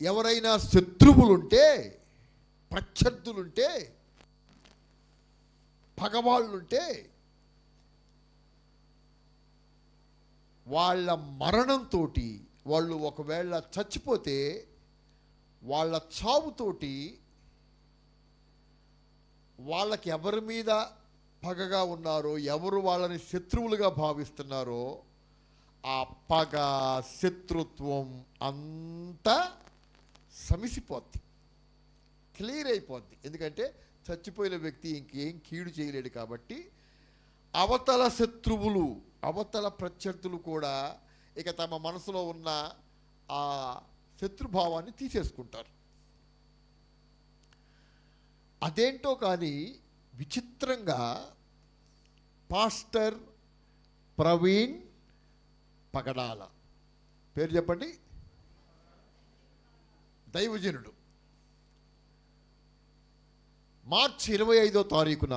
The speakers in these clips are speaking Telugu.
ఎవరైనా శత్రువులుంటే ప్రత్యర్థులుంటే పగవాళ్ళుంటే వాళ్ళ మరణంతో వాళ్ళు ఒకవేళ చచ్చిపోతే వాళ్ళ చావుతోటి వాళ్ళకి ఎవరి మీద పగగా ఉన్నారో ఎవరు వాళ్ళని శత్రువులుగా భావిస్తున్నారో ఆ పగ శత్రుత్వం అంతా సమిసిపోద్ది. క్లియర్ అయిపోద్ది. ఎందుకంటే చచ్చిపోయిన వ్యక్తి ఇంకేం కీడు చేయలేడు కాబట్టి అవతల శత్రువులు అవతల ప్రత్యర్థులు కూడా ఇక తమ మనసులో ఉన్న ఆ శత్రుభావాన్ని తీసేసుకుంటారు. అదేంటో కానీ విచిత్రంగా పాస్టర్ ప్రవీణ్ పగడాల. పేరు చెప్పండి? దైవజనుడు. మార్చి ఇరవై ఐదో తారీఖున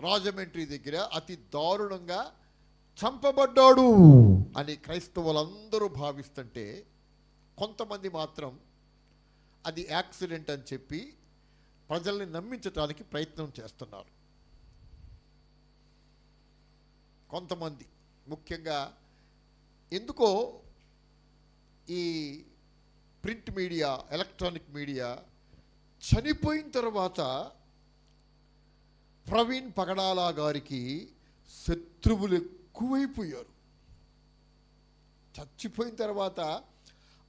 రాజమండ్రి దగ్గర అతి దారుణంగా చంపబడ్డాడు అని క్రైస్తవులందరూ భావిస్తుంటే కొంతమంది మాత్రం అది యాక్సిడెంట్ అని చెప్పి ప్రజల్ని నమ్మించడానికి ప్రయత్నం చేస్తున్నారు. కొంతమంది ముఖ్యంగా ఎందుకో ఈ ప్రింట్ మీడియా ఎలక్ట్రానిక్ మీడియా చనిపోయిన తర్వాత ప్రవీణ్ పగడాలా గారికి శత్రువులు ఎక్కువైపోయారు. చచ్చిపోయిన తర్వాత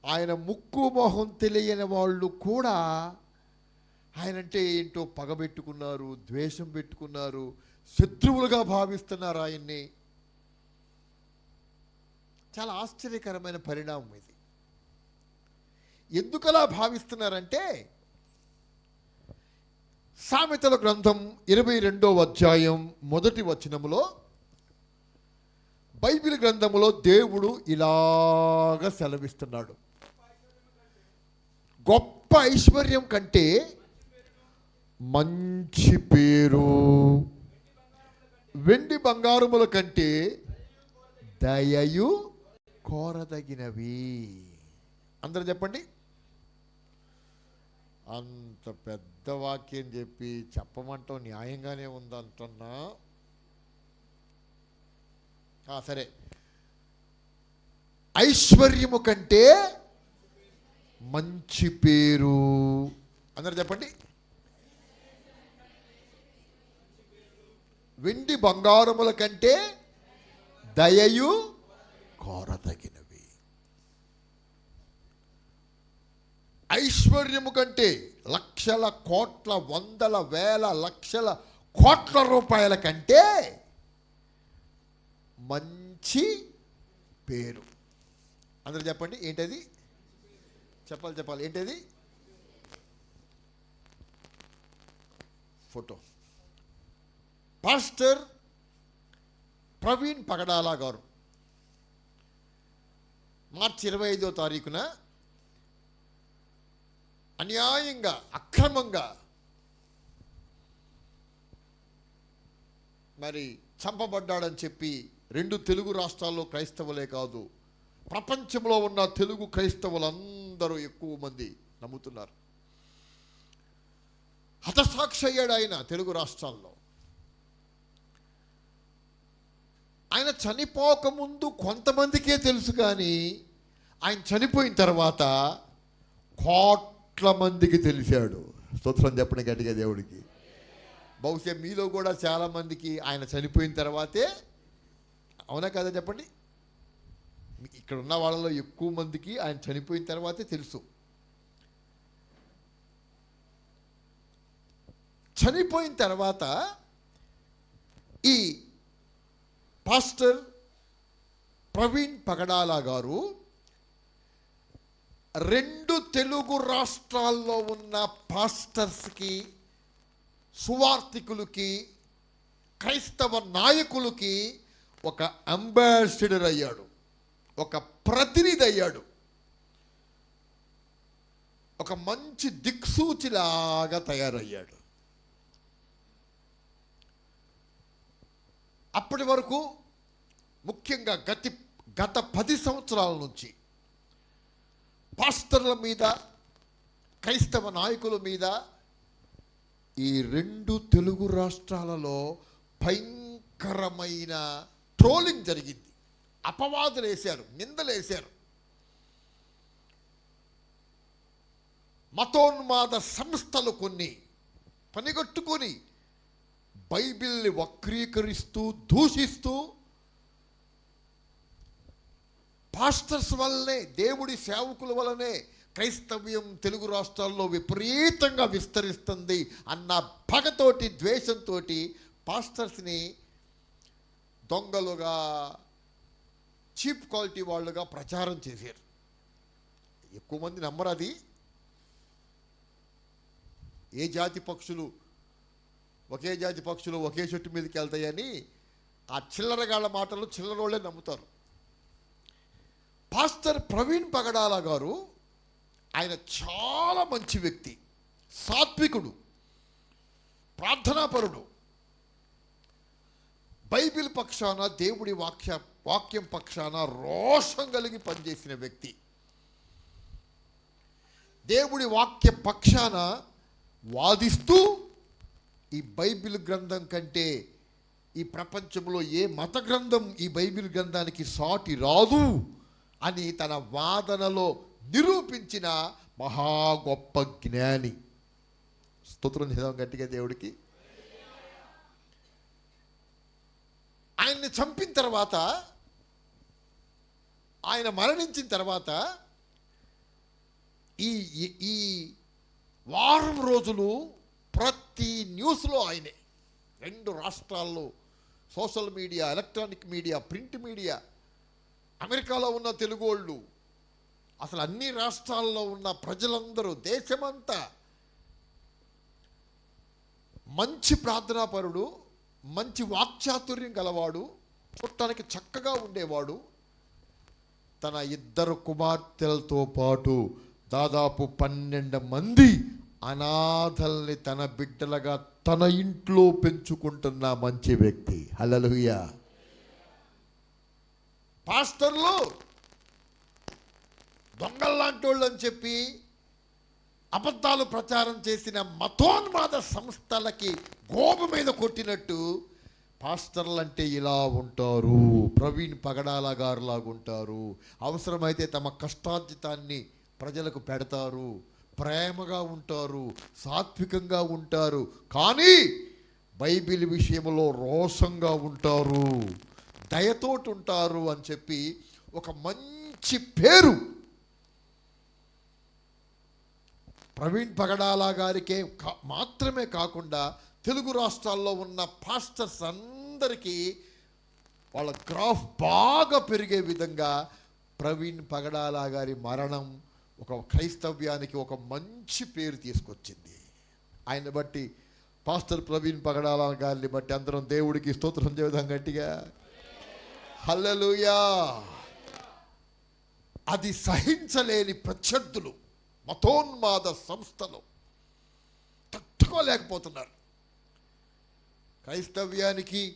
ఆయన ముక్కు మొహం తెలియని వాళ్ళు కూడా ఆయన అంటే ఏంటో పగబెట్టుకున్నారు ద్వేషం పెట్టుకున్నారు శత్రువులుగా భావిస్తున్నారు ఆయన్ని. చాలా ఆశ్చర్యకరమైన పరిణామం ఇది. ఎందుకలా భావిస్తున్నారంటే సామెతల గ్రంథం ఇరవై రెండవ అధ్యాయం మొదటి వచనములో బైబిల్ గ్రంథములో దేవుడు ఇలాగ సెలవిస్తున్నాడు. గొప్ప ఐశ్వర్యం కంటే మంచి పేరు వెండి బంగారముల కంటే దయయు కోరదగినవి. అందరూ చెప్పండి. అంత పెద్ద వాక్యం చెప్పి చెప్పమంటాం న్యాయంగానే ఉందంటున్నా. సరే. ఐశ్వర్యము కంటే మంచి పేరు. అందరు చెప్పండి. వెండి బంగారముల కంటే దయయు కోరదగినవి. ఐశ్వర్యము కంటే లక్షల కోట్ల వందల వేల లక్షల కోట్ల రూపాయల కంటే మంచి పేరు. అందరూ చెప్పండి ఏంటది? చెప్పాలి చెప్పాలి ఏంటది? ఫోటో. పాస్టర్ ప్రవీణ్ పగడాలా గారు. మార్చి ఇరవై ఐదో తారీఖున అన్యాయంగా అక్రమంగా మరి చంపబడ్డాడని చెప్పి రెండు తెలుగు రాష్ట్రాల్లో క్రైస్తవులే కాదు ప్రపంచంలో ఉన్న తెలుగు క్రైస్తవులందరూ ఎక్కువ మంది నమ్ముతున్నారు. హతసాక్షి అయ్యాడు ఆయన తెలుగు రాష్ట్రాల్లో. ఆయన చనిపోకముందు కొంతమందికే తెలుసు కానీ ఆయన చనిపోయిన తర్వాత కోట్ల మందికి తెలిసాడు. స్తోత్రం చెప్పండి గట్టిగా దేవుడికి. బహుశా మీలో కూడా చాలా మందికి ఆయన చనిపోయిన తర్వాతే అవునా కదా చెప్పండి? ఇక్కడ ఉన్న వాళ్ళలో ఎక్కువ మందికి ఆయన చనిపోయిన తర్వాతే తెలుసు. చనిపోయిన తర్వాత ఈ పాస్టర్ ప్రవీణ్ పగడాలా గారు రెండు తెలుగు రాష్ట్రాల్లో ఉన్న పాస్టర్స్కి సువార్థికులకి క్రైస్తవ నాయకులకి ఒక అంబాసిడర్ అయ్యాడు. ఒక ప్రతినిధి అయ్యాడు. ఒక మంచి దిక్సూచిలాగా తయారయ్యాడు. అప్పటి వరకు ముఖ్యంగా గతి గత పది సంవత్సరాల నుంచి పాస్టర్ల మీద క్రైస్తవ నాయకుల మీద ఈ రెండు తెలుగు రాష్ట్రాలలో భయంకరమైన ట్రోలింగ్ జరిగింది. అపవాదులు వేశారు నిందలు వేశారు. మతోన్మాద సంస్థలు కొన్ని పనిగట్టుకొని బైబిల్ని వక్రీకరిస్తూ దూషిస్తూ పాస్టర్స్ వల్లనే దేవుడి సేవకుల వల్లనే క్రైస్తవ్యం తెలుగు రాష్ట్రాల్లో విపరీతంగా విస్తరిస్తుంది అన్న పగతోటి ద్వేషంతో పాస్టర్స్ని దొంగలుగా చీప్ క్వాలిటీ వాళ్ళుగా ప్రచారం చేశారు. ఎక్కువ మంది నమ్మరు అది. ఏ జాతి పక్షులు ఒకే జాతి పక్షులు ఒకే చెట్టు మీదకి వెళ్తాయని ఆ చిల్లరగాళ్ళ మాటలు చిల్లరోళ్ళే నమ్ముతారు. పాస్టర్ ప్రవీణ్ పగడాల గారు ఆయన చాలా మంచి వ్యక్తి సాత్వికుడు ప్రార్థనాపరుడు. బైబిల్ పక్షాన దేవుడి వాక్య వాక్యం పక్షాన రోషం కలిగి పనిచేసిన వ్యక్తి. దేవుడి వాక్య పక్షాన వాదిస్తూ ఈ బైబిల్ గ్రంథం కంటే ఈ ప్రపంచంలో ఏ మత గ్రంథం ఈ బైబిల్ గ్రంథానికి సాటి రాదు అని తన వాదనలో నిరూపించిన మహా గొప్ప జ్ఞాని. స్తోత్రం చేద్దాం గట్టిగా దేవుడికి. ఆయన్ని చంపిన తర్వాత ఆయన మరణించిన తర్వాత ఈ ఈ- ఈ వారం రోజులు ప్రతి న్యూస్లో ఆయనే. రెండు రాష్ట్రాల్లో social media electronic media print media అమెరికాలో ఉన్న తెలుగు వాళ్ళు అసలు అన్ని రాష్ట్రాల్లో ఉన్న ప్రజలందరూ దేశమంతా మంచి ప్రార్థనాపరుడు మంచి వాక్చాతుర్యం గలవాడు చూడటానికి చక్కగా ఉండేవాడు. తన ఇద్దరు కుమార్తెలతో పాటు దాదాపు పన్నెండు మంది అనాథల్ని తన బిడ్డలుగా తన ఇంట్లో పెంచుకుంటున్న మంచి వ్యక్తి. హల్లెలూయా. పాస్టర్లు దొంగల్లాంటి వాళ్ళు అని చెప్పి అబద్ధాలు ప్రచారం చేసిన మతోన్మాద సంస్థలకి గోపు మీద కొట్టినట్టు పాస్టర్లు అంటే ఇలా ఉంటారు. ప్రవీణ్ పగడాల గారులాగా ఉంటారు అవసరమైతే తమ కష్టార్జితాన్ని ప్రజలకు పెడతారు. ప్రేమగా ఉంటారు సాత్వికంగా ఉంటారు కానీ బైబిల్ విషయంలో రోషంగా ఉంటారు దయతోటి ఉంటారు అని చెప్పి ఒక మంచి పేరు ప్రవీణ్ పగడాల గారికే కా- మాత్రమే కాకుండా తెలుగు రాష్ట్రాల్లో ఉన్న పాస్టర్స్ అందరికీ వాళ్ళ గ్రాఫ్ బాగా పెరిగే విధంగా ప్రవీణ్ పగడాల గారి మరణం ఒక క్రైస్తవ్యానికి ఒక మంచి పేరు తీసుకొచ్చింది. ఆయన బట్టి పాస్టర్ ప్రవీణ్ పగడాల గారిని బట్టి అందరం దేవుడికి స్తోత్రం చేద్దాం గట్టిగా. హల్లెలూయా. అది సహించలేని ప్రత్యర్థులు మతోన్మాద సంస్థలు తట్టుకోలేకపోతున్నారు. క్రైస్తవ్యానికి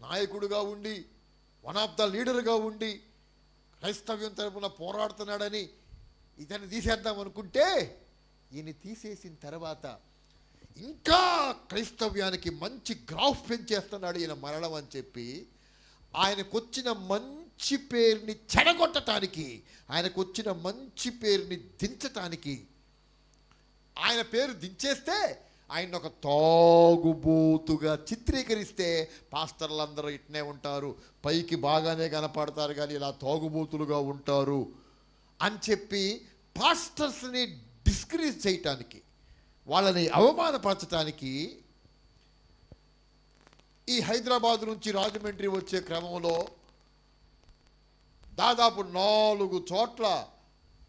నాయకుడుగా ఉండి వన్ ఆఫ్ ద లీడర్గా ఉండి క్రైస్తవ్యం తరపున పోరాడుతున్నాడని ఇతన్ని తీసేద్దాం అనుకుంటే ఈయన తీసేసిన తర్వాత ఇంకా క్రైస్తవ్యానికి మంచి గ్రాఫ్ పెంచేస్తున్నాడు ఈయన మరణం అని చెప్పి ఆయనకొచ్చిన మంచి పేరుని చెడగొట్టడానికి ఆయనకొచ్చిన మంచి పేరుని దించటానికి ఆయన పేరు దించేస్తే ఆయన ఒక తాగుబోతుగా చిత్రీకరిస్తే పాస్టర్లందరూ ఇట్నే ఉంటారు. పైకి బాగానే కనపడతారు కానీ ఇలా తాగుబోతులుగా ఉంటారు అని చెప్పి పాస్టర్స్ని డిస్కరేజ్ చేయటానికి వాళ్ళని అవమానపరచటానికి ఈ హైదరాబాద్ నుంచి రాజమండ్రి వచ్చే క్రమంలో దాదాపు నాలుగు చోట్ల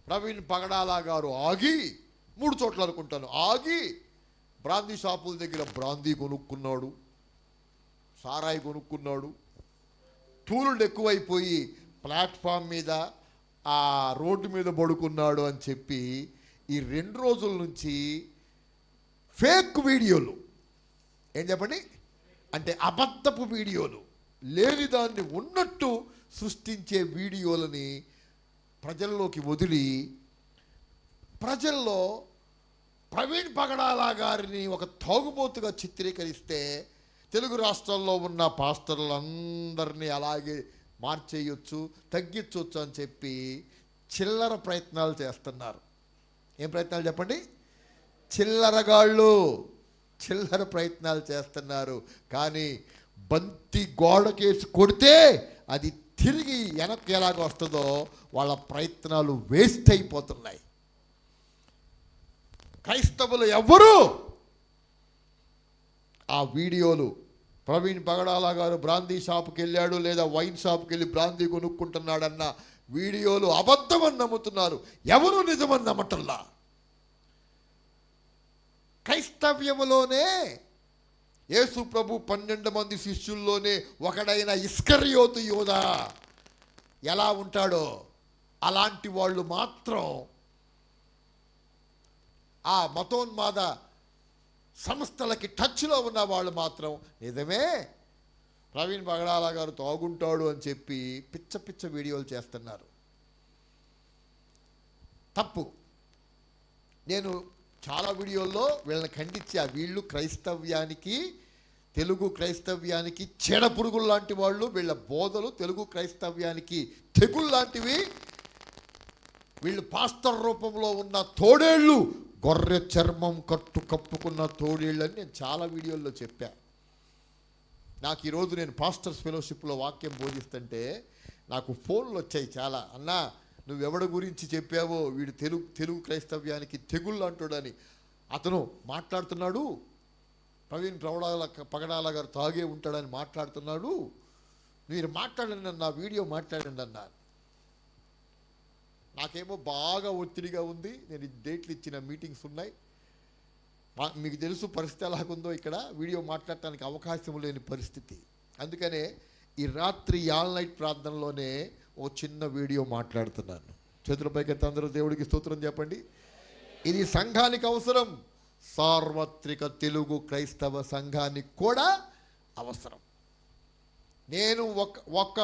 ప్రవీణ్ పగడాల గారు ఆగి మూడు చోట్ల అనుకుంటాను ఆగి బ్రాందీ షాపుల దగ్గర బ్రాందీ కొనుక్కున్నాడు సారాయి కొనుక్కున్నాడు. టూలుడు ఎక్కువైపోయి ప్లాట్ఫామ్ మీద ఆ రోడ్డు మీద పడుకున్నాడు అని చెప్పి ఈ రెండు రోజుల నుంచి ఫేక్ వీడియోలు. ఏం చెప్పండి? అంటే అబద్ధపు వీడియోలు. లేని దాన్ని ఉన్నట్టు సృష్టించే వీడియోలని ప్రజల్లోకి వదిలి ప్రజల్లో ప్రవీణ్ పగడాల గారిని ఒక తాగుబోతుగా చిత్రీకరిస్తే తెలుగు రాష్ట్రాల్లో ఉన్న పాస్టర్లందరినీ అలాగే మార్చేయొచ్చు తగ్గించవచ్చు అని చెప్పి చిల్లర ప్రయత్నాలు చేస్తున్నారు. ఏం ప్రయత్నాలు చెప్పండి? చిల్లరగాళ్ళు చిల్లర ప్రయత్నాలు చేస్తున్నారు. కానీ బంతి గోడకేసి కొడితే అది తిరిగి వెనక్కి ఎలాగ వస్తుందో వాళ్ళ ప్రయత్నాలు వేస్ట్ అయిపోతున్నాయి. క్రైస్తవులు ఎవ్వరూ ఆ వీడియోలు ప్రవీణ్ పగడాల గారు బ్రాందీ షాప్కి వెళ్ళాడు లేదా వైన్ షాప్కి వెళ్ళి బ్రాందీ కొనుక్కుంటున్నాడన్న వీడియోలు అబద్ధమని నమ్ముతున్నారు. ఎవరు నిజమని నమ్మటంలా? క్రైస్తవ్యములోనే యేసు ప్రభు పన్నెండు మంది శిష్యుల్లోనే ఒకడైన ఇస్కరియోతు యోధ ఎలా ఉంటాడో? అలాంటి వాళ్ళు మాత్రం ఆ మతోన్మాద సంస్థలకి టచ్లో ఉన్న వాళ్ళు మాత్రం నిజమే. ప్రవీణ్ బగడాల గారు తాగుంటాడు అని చెప్పి పిచ్చ పిచ్చ వీడియోలు చేస్తున్నారు. తప్పు. నేను చాలా వీడియోల్లో వీళ్ళని ఖండించి ఆ వీళ్ళు క్రైస్తవ్యానికి తెలుగు క్రైస్తవ్యానికి చెడ లాంటి వాళ్ళు వీళ్ళ బోధలు తెలుగు క్రైస్తవ్యానికి తెగులు లాంటివి. వీళ్ళు పాస్టర్ రూపంలో ఉన్న తోడేళ్ళు గొర్రె చర్మం కట్టు కప్పుకున్న తోడేళ్ళని నేను చాలా వీడియోల్లో చెప్పా. నాకు ఈరోజు నేను పాస్టర్స్ ఫెలోషిప్లో వాక్యం బోధిస్తుంటే నాకు ఫోన్లు వచ్చాయి చాలా. అన్నా నువ్వెవడి గురించి చెప్పావో? వీడు తెలుగు తెలుగు క్రైస్తవ్యానికి తెగుళ్ళు అంటాడని. అతను మాట్లాడుతున్నాడు. ప్రవీణ్ ప్రవడాల పగడాల గారు తాగే ఉంటాడని మాట్లాడుతున్నాడు. మీరు మాట్లాడండి అన్న, నా వీడియో మాట్లాడండి అన్నారు నాకేమో బాగా ఒత్తిడిగా ఉంది. నేను డేట్లు ఇచ్చిన మీటింగ్స్ ఉన్నాయి. మీకు తెలుసు పరిస్థితి ఎలాగుందో ఇక్కడ. వీడియో మాట్లాడటానికి అవకాశం లేని పరిస్థితి. అందుకనే ఈ రాత్రి ఆల్ నైట్ ప్రార్థనలోనే ఓ చిన్న వీడియో మాట్లాడుతున్నాను. చేతులపైకి అందరూ దేవుడికి స్తోత్రం చెప్పండి. ఇది సంఘానికి అవసరం. సార్వత్రిక తెలుగు క్రైస్తవ సంఘానికి కూడా అవసరం. నేను ఒక ఒక్క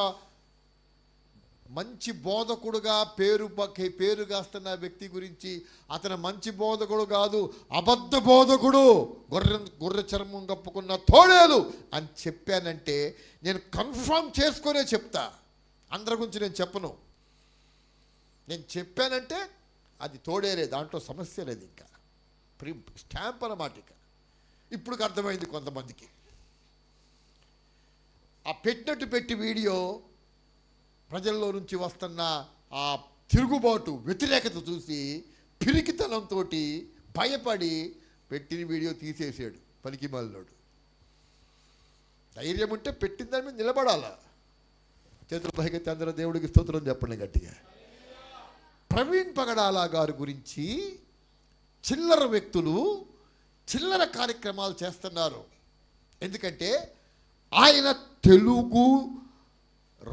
మంచి బోధకుడుగా పేరు పేరుగాస్తున్న వ్యక్తి గురించి అతను మంచి బోధకుడు కాదు అబద్ధ బోధకుడు. గొర్రె గొర్రె చర్మం కప్పుకున్న తోడేలు అని చెప్పానంటే నేను కన్ఫర్మ్ చేసుకునే చెప్తా. అందరి గురించి నేను చెప్పను. నేను చెప్పానంటే అది తోడేలే దాంట్లో సమస్య లేదు ఇంకా. ప్రి స్టాంప్ అన్నమాట ఇక. ఇప్పుడు అర్థమైంది కొంతమందికి. ఆ పెట్టినట్టు పెట్టి వీడియో ప్రజల్లో నుంచి వస్తున్న ఆ తిరుగుబాటు వ్యతిరేకత చూసి పిరికితనంతో భయపడి పెట్టిన వీడియో తీసేసాడు పనికి ధైర్యం ఉంటే పెట్టిన దాని మీద నిలబడాలా. చేతులు పైకెత్తి అందరూ దేవుడికి స్తోత్రం చెప్పండి గట్టిగా. ప్రవీణ్ పగడాల గారి గురించి చిల్లర వ్యక్తులు చిల్లర కార్యక్రమాలు చేస్తున్నారు. ఎందుకంటే ఆయన తెలుగు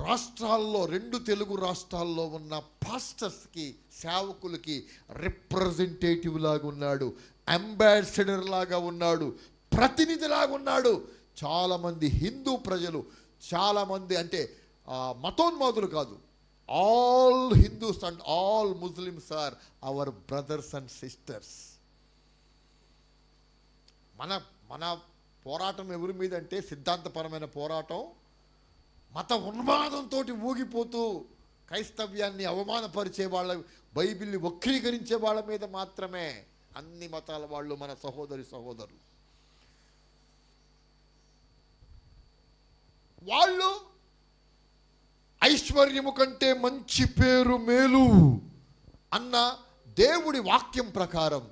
రాష్ట్రాల్లో రెండు తెలుగు రాష్ట్రాల్లో ఉన్న పాస్టర్స్కి సేవకులకి రిప్రజెంటేటివ్ లాగా ఉన్నాడు అంబాసిడర్ లాగా ఉన్నాడు ప్రతినిధిలాగా ఉన్నాడు. చాలామంది హిందూ ప్రజలు చాలామంది అంటే మతోన్మాదులు కాదు. All Hindus and all Muslims are our brothers and sisters. మన మన పోరాటం ఎవరి మీద అంటే సిద్ధాంతపరమైన పోరాటం మత ఉన్మాదంతో ఊగిపోతూ క్రైస్తవ్యాన్ని అవమానపరిచే వాళ్ళ బైబిల్ని వక్రీకరించే వాళ్ళ మీద మాత్రమే అన్ని మతాల వాళ్ళు మన సహోదరి సహోదరులు. వాళ్ళు ఐశ్వర్యము కంటే మంచి పేరు మేలు అన్న దేవుడి వాక్యం ప్రకారం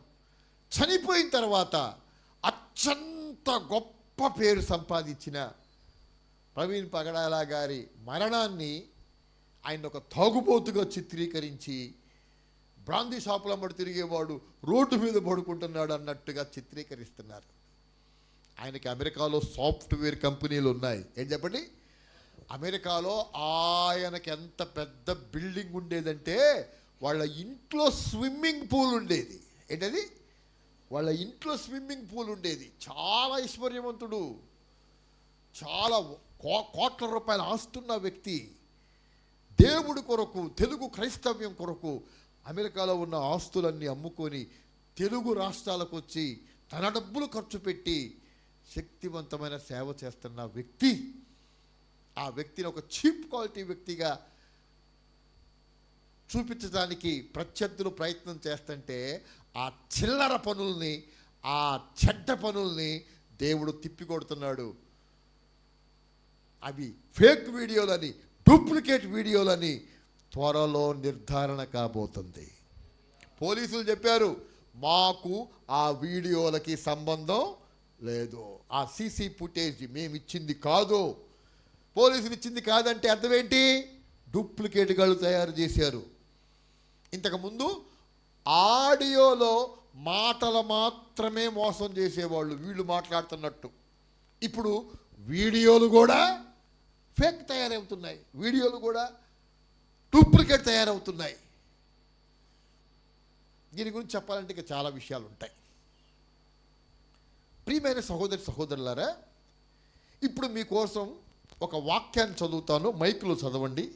చనిపోయిన తర్వాత అత్యంత గొప్ప పేరు సంపాదించిన ప్రవీణ్ పగడాల గారి మరణాన్ని ఆయన ఒక తాగుబోతుగా చిత్రీకరించి బ్రాందీ షాపుల అమ్మడు తిరిగేవాడు రోడ్డు మీద పడుకుంటున్నాడు అన్నట్టుగా చిత్రీకరిస్తున్నారు. ఆయనకి అమెరికాలో సాఫ్ట్వేర్ కంపెనీలు ఉన్నాయి. ఏం చెప్పండి? అమెరికాలో ఆయనకి ఎంత పెద్ద బిల్డింగ్ ఉండేదంటే వాళ్ళ ఇంట్లో స్విమ్మింగ్ పూల్ ఉండేది. ఏంటది? వాళ్ళ ఇంట్లో స్విమ్మింగ్ పూల్ ఉండేది. చాలా ఐశ్వర్యవంతుడు. చాలా కో- కోట్ల రూపాయల ఆస్తున్న వ్యక్తి దేవుడి కొరకు తెలుగు క్రైస్తవ్యం కొరకు అమెరికాలో ఉన్న ఆస్తులన్నీ అమ్ముకొని తెలుగు రాష్ట్రాలకు వచ్చి తన డబ్బులు ఖర్చు పెట్టి శక్తివంతమైన సేవ చేస్తున్న వ్యక్తి ఆ వ్యక్తిని ఒక చీప్ క్వాలిటీ వ్యక్తిగా చూపించడానికి ప్రత్యర్థులు ప్రయత్నం చేస్తుంటే ఆ చిల్లర పనుల్ని ఆ చెడ్డ పనుల్ని దేవుడు తిప్పికొడుతున్నాడు. అవి ఫేక్ వీడియోలని డూప్లికేట్ వీడియోలని త్వరలో నిర్ధారణ కాబోతుంది. పోలీసులు చెప్పారు మాకు ఆ వీడియోలకి సంబంధం లేదు. ఆ సీసీ ఫుటేజ్ మేము ఇచ్చింది కాదు. పోలీసులు ఇచ్చింది కాదంటే అర్థమేంటి? డూప్లికేట్గా తయారు చేశారు. ఇంతకుముందు ఆడియోలో మాటలు మాత్రమే మోసం చేసేవాళ్ళు వీళ్ళు మాట్లాడుతున్నట్టు. ఇప్పుడు వీడియోలు కూడా ఫేక్ తయారవుతున్నాయి. వీడియోలు కూడా డూప్లికేట్ తయారవుతున్నాయి. దీని గురించి చెప్పాలంటే ఇంకా చాలా విషయాలు ఉంటాయి. ప్రియమైన సహోదరి సహోదరులారా ఇప్పుడు మీకోసం ఒక వాక్యాన్ని చదువుతాను. మైకులో చదవండి.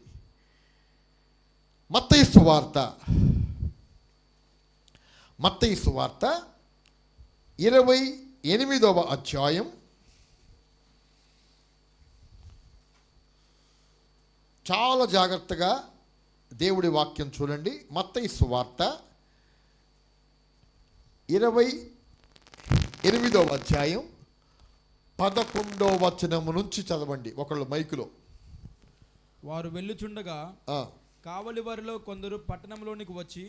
మత్తయి వార్త. మత్తయి వార్త ఇరవై ఎనిమిదవ అధ్యాయం చాలా జాగ్రత్తగా దేవుడి వాక్యం చూడండి. మత్తయి సువార్త ఇరవై ఎనిమిదవ అధ్యాయం పదకొండవ వచనము నుంచి చదవండి ఒకళ్ళు మైకులో. వారు వెళ్ళుచుండగా కావలి వారిలో కొందరు పట్టణంలోనికి వచ్చి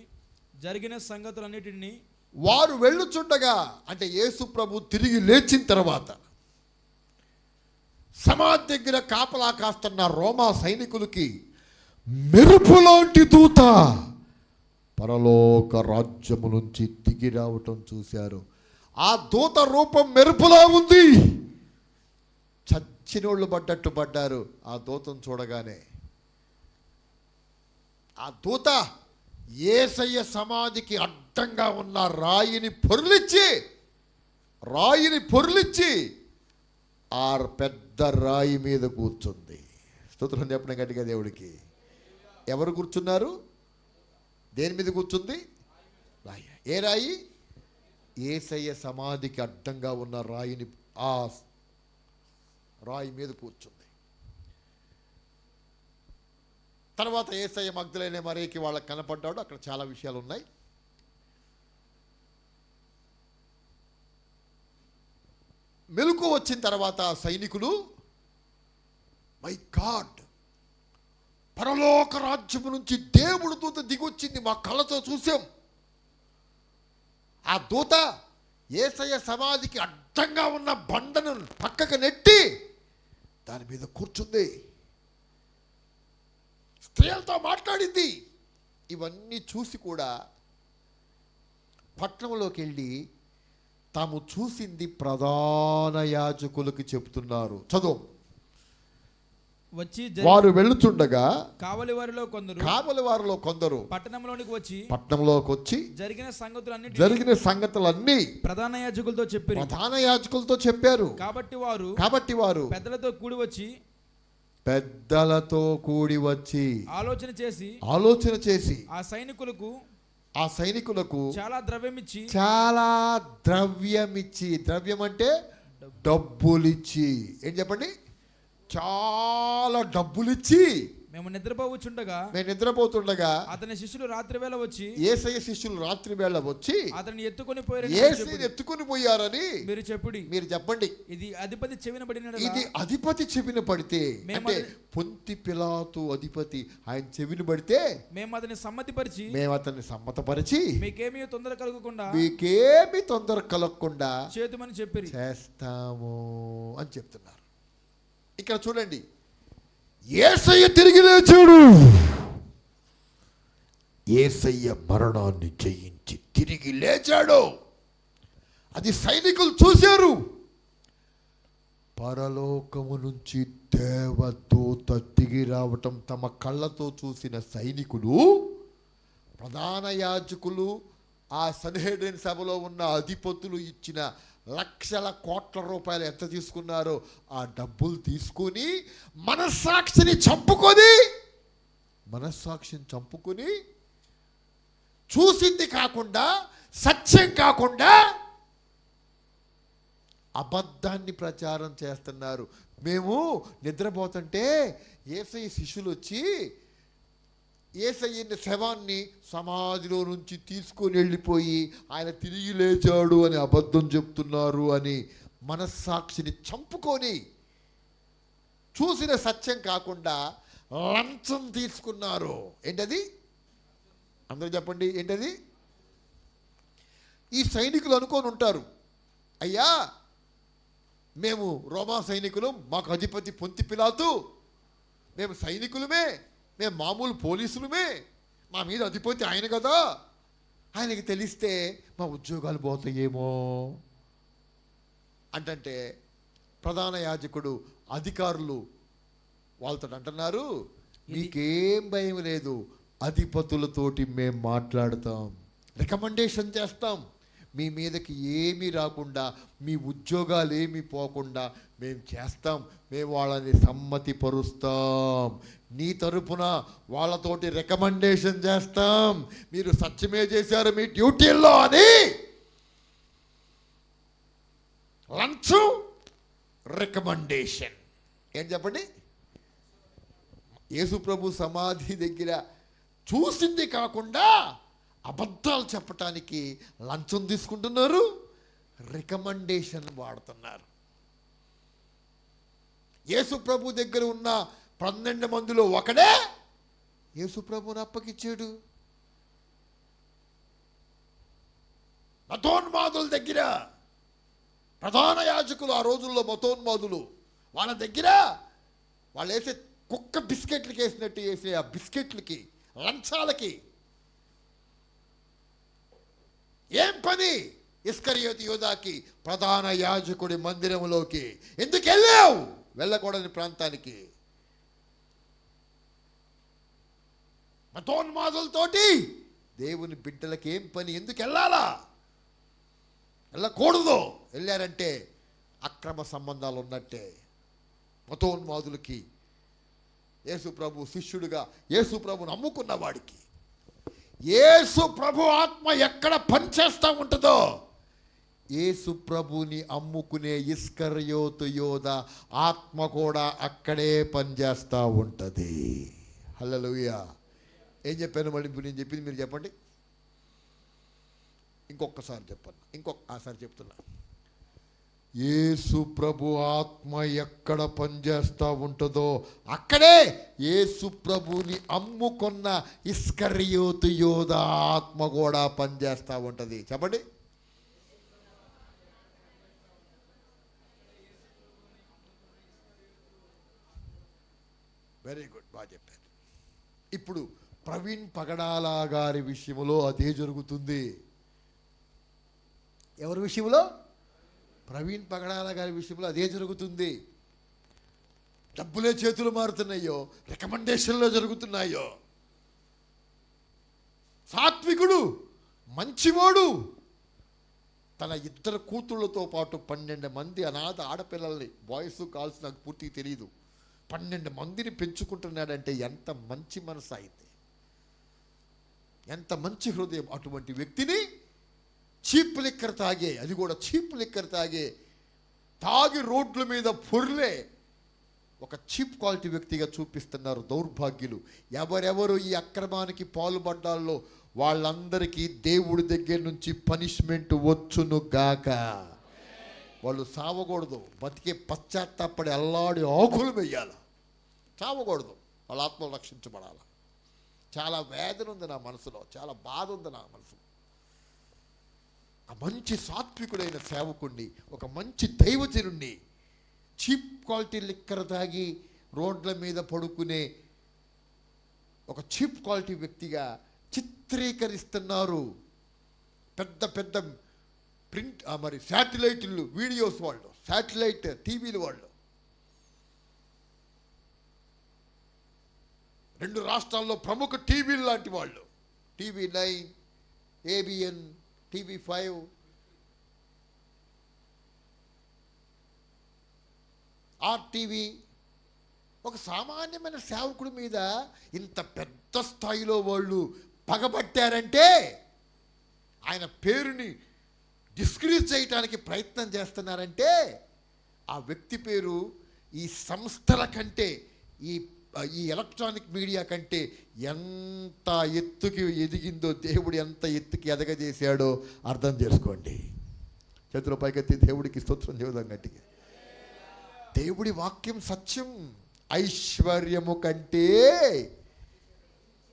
జరిగిన సంగతులన్నిటిని వారు వెళ్ళుచుండగా అంటే యేసు ప్రభు తిరిగి లేచిన తర్వాత సమాధి దగ్గర కాపలా కాస్తున్న రోమా సైనికులకి మెరుపులాంటి దూత పరలోక రాజ్యము నుంచి దిగి రావటం చూశారు. ఆ దూత రూపం మెరుపులా ఉంది. చచ్చినోళ్ళు పడ్డట్టు పడ్డారు. ఆ దూతను చూడగానే ఆ దూత ఏసయ్య సమాధికి అడ్డంగా ఉన్న రాయిని పొర్లిచ్చి రాయిని పొర్లిచ్చి ఆ పెద్ద రాయి మీద కూర్చుంది. స్తోత్రం చెప్పిన గట్టిగా దేవుడికి. ఎవరు కూర్చున్నారు? దేని మీద కూర్చుంది? రాయి. ఏ రాయి? ఏసయ్య సమాధికి అడ్డంగా ఉన్న రాయిని ఆ రాయి మీద కూర్చుంది. తర్వాత ఏసయ్య మగ్ధులైన మరీకి వాళ్ళకి కనపడ్డాడు. అక్కడ చాలా విషయాలు ఉన్నాయి. మెలకు వచ్చిన తర్వాత సైనికులు మై గాడ్ పరలోక రాజ్యము నుంచి దేవుడు దూత దిగొచ్చింది మా కళ్ళతో చూసాం ఆ దూత ఏసయ్య సమాధికి అడ్డంగా ఉన్న బండను పక్కకు నెట్టి దాని మీద కూర్చుంది. స్త్రీలతో మాట్లాడింది. ఇవన్నీ చూసి కూడా పట్టణంలోకి వెళ్ళి తాము చూసింది ప్రధాన యాజకులకు చెబుతున్నారు చదువు. వచ్చి వారు వెళ్ళుచుండగా కావలి వారిలో కొందరు కావలి వారిలో కొందరు పట్టణంలోనికి వచ్చి పట్టణంలోకి వచ్చి జరిగిన సంగతులన్నిటిని జరిగిన సంగతులన్నీ ప్రధాన యాజకులతో చెప్పారు. ప్రధాన యాజకులతో చెప్పారు. కాబట్టి వారు కాబట్టి వారు పెద్దలతో కూడి వచ్చి పెద్దలతో కూడి వచ్చి ఆలోచన చేసి ఆలోచన చేసి ఆ సైనికులకు ఆ సైనికులకు చాలా ద్రవ్యం ఇచ్చి చాలా ద్రవ్యమిచ్చి ద్రవ్యం అంటే డబ్బులిచ్చి. ఏం చెప్పండి? చాలా డబ్బులిచ్చి మేము నిద్రపోవచ్చుండగా మేము నిద్రపోతుండగా అతని శిష్యులు రాత్రి వేళ వచ్చి ఏసయ్య శిష్యులు రాత్రి వేళ వచ్చి అతన్ని ఎత్తుకొని పోయారని ఏసైని ఎత్తుకుని పోయారని మీరు చెప్పుడి. మీరు చెప్పండి. ఇది అధిపతి చెవిన పడిన ఇది అధిపతి చెవిన పడితే మేము అంటే పొంతి పిలాతు అధిపతి ఆయన చెవిని పడితే మేము అతని సమ్మతిపరిచి మేము అతన్ని సమ్మతపరిచి మీకేమీ తొందర కలగకుండా మీకేమి తొందర కలగకుండా చేతుమని చెప్పిరి. చేస్తాము అని చెప్తున్నారు. ఇక్కడ చూడండి ఏసయ్య తిరిగి లేచాడు. ఏసయ్య మరణాన్ని జయించి తిరిగి లేచాడు. అది సైనికులు చూశారు. పరలోకము నుంచి దేవదూత దిగి రావటం తమ కళ్ళతో చూసిన సైనికులు ప్రధాన యాజకులు ఆ సన్హేడ్రిన్ సభలో ఉన్న అధిపతులు ఇచ్చిన లక్షల కోట్ల రూపాయలు ఎంత తీసుకున్నారో ఆ డబ్బులు తీసుకుని మనస్సాక్షిని చంపుకొని మనస్సాక్షిని చంపుకొని చూసింది కాకుండా సత్యం కాకుండా అబద్ధాన్ని ప్రచారం చేస్తున్నారు. మేము నిద్రపోతుంటే ఏసై శిష్యులు వచ్చి ఏసయ్యని శవాన్ని సమాధిలో నుంచి తీసుకొని వెళ్ళిపోయి ఆయన తిరిగి లేచాడు అని అబద్ధం చెప్తున్నారు అని మనస్సాక్షిని చంపుకొని చూసిన సత్యం కాకుండా లంచం తీసుకున్నారు. ఏంటది? అందరూ చెప్పండి ఏంటది? ఈ సైనికులు అనుకొని ఉంటారు. అయ్యా మేము రోమా సైనికులు మాకు అధిపతి పొంతి పిలాతు మేము సైనికులమే. మేము మామూలు పోలీసులమే. మా మీద అధిపతి ఆయన కదా. ఆయనకి తెలిస్తే మా ఉద్యోగాలు పోతాయేమో. అంటే ప్రధాన యాజకుడు అధికారులు వాళ్ళతో అంటున్నారు మీకేం భయం లేదు అధిపతులతోటి మేము మాట్లాడతాం రికమెండేషన్ చేస్తాం మీ మీదకి ఏమీ రాకుండా మీ ఉద్యోగాలు ఏమీ పోకుండా మేము చేస్తాం. మేము వాళ్ళని సమ్మతి పరుస్తాం నీ తరపున వాళ్ళతోటి రికమెండేషన్ చేస్తాం. మీరు సత్యమే చేశారు మీ డ్యూటీల్లో అని లంచం రికమెండేషన్. ఏం చెప్పండి? యేసుప్రభు సమాధి దగ్గర చూసింది కాకుండా అబద్ధాలు చెప్పటానికి లంచం తీసుకుంటున్నారు రికమెండేషన్ వాడుతున్నారు. యేసుప్రభు దగ్గర ఉన్న పన్నెండు మందిలో ఒకడే యేసుప్రభుని అప్పగిచ్చాడు మతోన్మాదుల దగ్గర ప్రధాన యాజకులు ఆ రోజుల్లో మతోన్మాదులు వాళ్ళ దగ్గర వాళ్ళు వేసే కుక్క బిస్కెట్లకి వేసినట్టు వేసే ఆ బిస్కెట్లకి లంచాలకి ఏం పని? ఇస్కరియోతి యోధాకి ప్రధాన యాజకుడి మందిరంలోకి ఎందుకు వెళ్ళావు? వెళ్ళకూడని ప్రాంతానికి. మతోన్మాదులతోటి దేవుని బిడ్డలకి ఏం పని? ఎందుకు వెళ్ళాలా? వెళ్ళకూడదు. వెళ్ళారంటే అక్రమ సంబంధాలు ఉన్నట్టే. మతోన్మాదులకి యేసు ప్రభు శిష్యుడిగా యేసు నమ్ముకున్న వాడికి. యేసు ప్రభు ఆత్మ ఎక్కడ పనిచేస్తూ ఉంటుందో? యేసు ప్రభుని అమ్ముకునే ఇస్కర్యోతు యోధ ఆత్మ కూడా అక్కడే పనిచేస్తూ ఉంటుంది. హల్లెలూయా. ఏం చెప్పాను మళ్ళీ ఇప్పుడు నేను చెప్పింది మీరు చెప్పండి? ఇంకొకసారి చెప్పండి. ఇంకొక ఆసారి చెప్తున్నా. యేసు ప్రభు ఆత్మ ఎక్కడ పనిచేస్తూ ఉంటుందో అక్కడే యేసు ప్రభుని అమ్ముకున్న ఇస్కరియోతు యోధ ఆత్మ కూడా పనిచేస్తూ ఉంటుంది. చెప్పండి. వెరీ గుడ్ బాగా చెప్పారు. ఇప్పుడు ప్రవీణ్ పగడాల గారి విషయంలో అదే జరుగుతుంది. ఎవరి విషయంలో? ప్రవీణ్ పగడాల గారి విషయంలో అదే జరుగుతుంది. డబ్బులే చేతులు మారుతున్నాయో రికమెండేషన్లో జరుగుతున్నాయో. సాత్వికుడు మంచివాడు. తన ఇద్దరు కూతుళ్ళతో పాటు పన్నెండు మంది అనాథ ఆడపిల్లల్ని బాయ్స్ కాల్స్ నాకు పూర్తిగా తెలియదు పన్నెండు మందిని పెంచుకుంటున్నాడంటే ఎంత మంచి మనసు అయింది ఎంత మంచి హృదయం అటువంటి వ్యక్తిని చీప్ లిక్కర్ తాగే అది కూడా చీప్ లిక్కర్ తాగే తాగి రోడ్ల మీద పొర్లే ఒక చీప్ క్వాలిటీ వ్యక్తిగా చూపిస్తున్నారు దౌర్భాగ్యులు. ఎవరెవరు ఈ అక్రమానికి పాల్పడ్డాల్లో వాళ్ళందరికీ దేవుడి దగ్గర నుంచి పనిష్మెంట్ వచ్చును గాక. వాళ్ళు సావకూడదు బతికే పశ్చాత్తాపడి అల్లాడి ఆకులు వెయ్యాలి. చావకూడదు వాళ్ళ ఆత్మలు రక్షించబడాలి. చాలా వేదన ఉంది నా మనసులో చాలా బాధ ఉంది నా మనసులో. ఒక మంచి సాత్వికుడైన సేవకుణ్ణి ఒక మంచి దైవజనుణ్ణి చీప్ క్వాలిటీ లిక్కర్ తాగి రోడ్ల మీద పడుకునే ఒక చీప్ క్వాలిటీ వ్యక్తిగా చిత్రీకరిస్తున్నారు. పెద్ద పెద్ద ప్రింట్ ఆ మరి శాటిలైట్లు వీడియోస్ వాళ్ళు శాటిలైట్ టీవీలు వాళ్ళు. రెండు రాష్ట్రాల్లో ప్రముఖ టీవీలు లాంటి వాళ్ళు. TV nine ABN TV five. RTV ఒక సామాన్యమైన సేవకుడి మీద ఇంత పెద్ద స్థాయిలో వాళ్ళు పగబట్టారంటే ఆయన పేరుని డిస్క్రీజ్ చేయడానికి ప్రయత్నం చేస్తున్నారంటే ఆ వ్యక్తి పేరు ఈ సంస్థల కంటే ఈ ఈ ఎలక్ట్రానిక్ మీడియా కంటే ఎంత ఎత్తుకి ఎదిగిందో దేవుడు ఎంత ఎత్తుకి ఎదగజేశాడో అర్థం చేసుకోండి. చేతుల పైకెత్తి దేవుడికి స్తోత్రం చెబుదాం గట్టిగా. దేవుడి వాక్యం సత్యం. ఐశ్వర్యము కంటే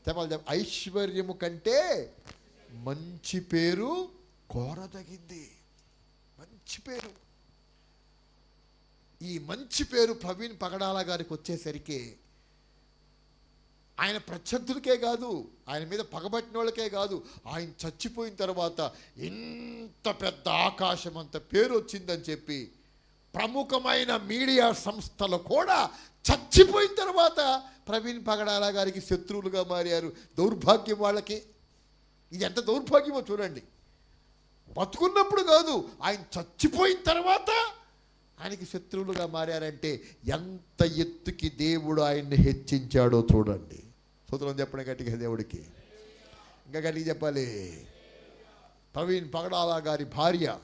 చెప్పాలి ఐశ్వర్యము కంటే మంచి పేరు కోరదగింది. మంచి పేరు. ఈ మంచి పేరు ప్రవీణ్ పగడాల గారికి వచ్చేసరికి ఆయన ప్రత్యర్థులకే కాదు ఆయన మీద పగబట్టిన వాళ్ళకే కాదు ఆయన చచ్చిపోయిన తర్వాత ఇంత పెద్ద ఆకాశం అంత పేరు వచ్చిందని చెప్పి ప్రముఖమైన మీడియా సంస్థలు కూడా చచ్చిపోయిన తర్వాత ప్రవీణ్ పగడాల గారికి శత్రువులుగా మారారు. దౌర్భాగ్యం వాళ్ళకి. ఇది ఎంత దౌర్భాగ్యమో చూడండి. బతుకున్నప్పుడు కాదు ఆయన చచ్చిపోయిన తర్వాత ఆయనకి శత్రువులుగా మారారంటే ఎంత ఎత్తుకి దేవుడు ఆయన్ని హెచ్చించాడో చూడండి. స్తోత్రం చెప్పడం గట్టిగా దేవుడికి. ఇంకా గట్టిగా చెప్పాలి. ప్రవీణ్ పగడాల గారి భార్య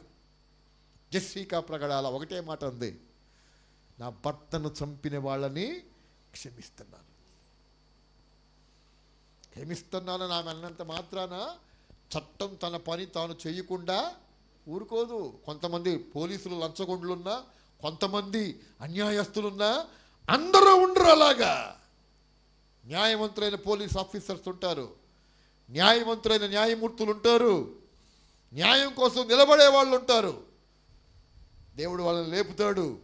జెస్సికా ప్రగడాల ఒకటే మాట ఉంది. నా భర్తను చంపిన వాళ్ళని క్షమిస్తున్నాను. క్షమిస్తున్నాను నా అన్నంత మాత్రాన చట్టం తన పని తాను చేయకుండా ఊరుకోదు. కొంతమంది పోలీసులు లంచగొండ్లున్నా కొంతమంది అన్యాయస్తులున్నా అందరూ ఉండరు అలాగా. న్యాయవంతులైన పోలీస్ ఆఫీసర్స్ ఉంటారు. న్యాయవంతులైన న్యాయమూర్తులు ఉంటారు. న్యాయం కోసం నిలబడే వాళ్ళు ఉంటారు. దేవుడు వాళ్ళని లేపుతాడు.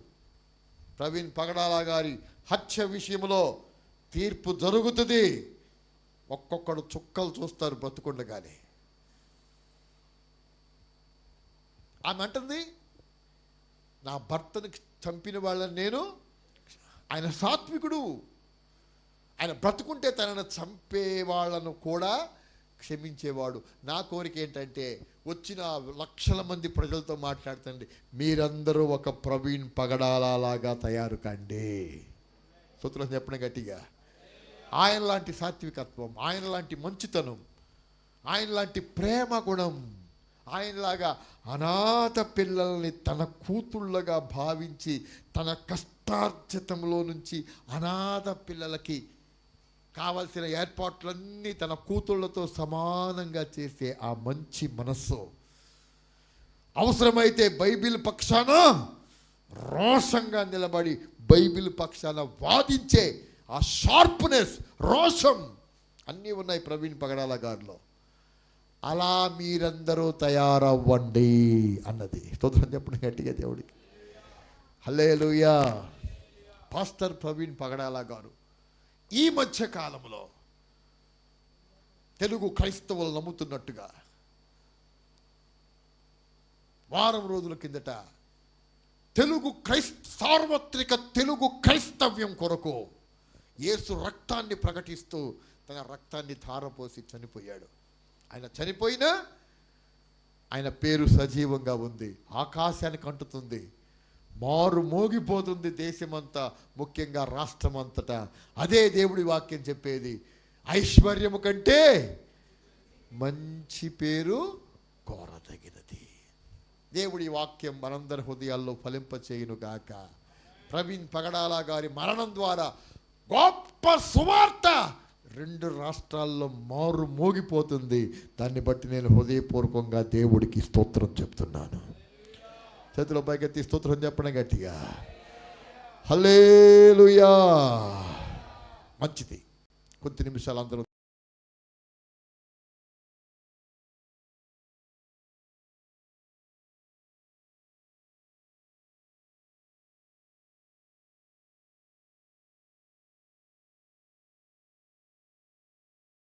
ప్రవీణ్ పగడాల గారి హత్య విషయంలో తీర్పు జరుగుతుంది. ఒక్కొక్కడు చుక్కలు చూస్తారు బ్రతుకుండగానే ఆమె అంటుంది నా భర్తను చంపిన వాళ్ళని నేను ఆయన సాత్వికుడు. ఆయన బ్రతుకుంటే తనను చంపే వాళ్ళను కూడా క్షమించేవాడు. నా కోరిక ఏంటంటే వచ్చిన లక్షల మంది ప్రజలతో మాట్లాడుతండి. మీరందరూ ఒక ప్రవీణ్ పగడాలలాగా తయారు కండి. సూత్రం చెప్పిన గట్టిగా. ఆయన లాంటి సాత్వికత్వం ఆయన లాంటి మంచితనం ఆయన లాంటి ప్రేమ గుణం ఆయనలాగా అనాథ పిల్లల్ని తన కూతుళ్ళగా భావించి తన కష్టార్జితంలో నుంచి అనాథ పిల్లలకి కావలసిన ఏర్పాట్లన్నీ తన కూతుళ్ళతో సమానంగా చేసే ఆ మంచి మనస్సు. అవసరమైతే బైబిల్ పక్షాన రోషంగా నిలబడి బైబిల్ పక్షాన వాదించే ఆ షార్ప్నెస్ రోషం అన్నీ ఉన్నాయి ప్రవీణ్ పగడాల గారిలో. అలా మీరందరూ తయారవ్వండి అన్నది. స్తోత్రం చెప్పండి గట్టిగా దేవుడికి. హల్లేలుయా. పాస్టర్ ప్రవీణ్ పగడాల గారు. ఈ మధ్య కాలంలో తెలుగు క్రైస్తవులు నమ్ముతున్నట్టుగా వారం రోజుల కిందట తెలుగు క్రైస్త సార్వత్రిక తెలుగు క్రైస్తవ్యం కొరకు యేసు రక్తాన్ని ప్రకటిస్తూ తన రక్తాన్ని ధారపోసి చనిపోయాడు. ఆయన చనిపోయినా ఆయన పేరు సజీవంగా ఉంది. ఆకాశానికి అంటుతుంది మారు మోగిపోతుంది దేశమంతా ముఖ్యంగా రాష్ట్రమంతటా. అదే దేవుడి వాక్యం చెప్పేది ఐశ్వర్యము కంటే మంచి పేరు కోరదగినది. దేవుడి వాక్యం మనందరి హృదయాల్లో ఫలింపచేయును గాక. ప్రవీణ్ పగడాల గారి మరణం ద్వారా గొప్ప సువార్త రెండు రాష్ట్రాల్లో మారు మోగిపోతుంది. దాన్ని బట్టి నేను హృదయపూర్వకంగా దేవుడికి స్తోత్రం చెప్తున్నాను. చేతిలో పైకెత్తి స్తోత్రం చెప్పడం గట్టిగా హల్లేలుయా మంచిది కొద్ది నిమిషాలు అందరూ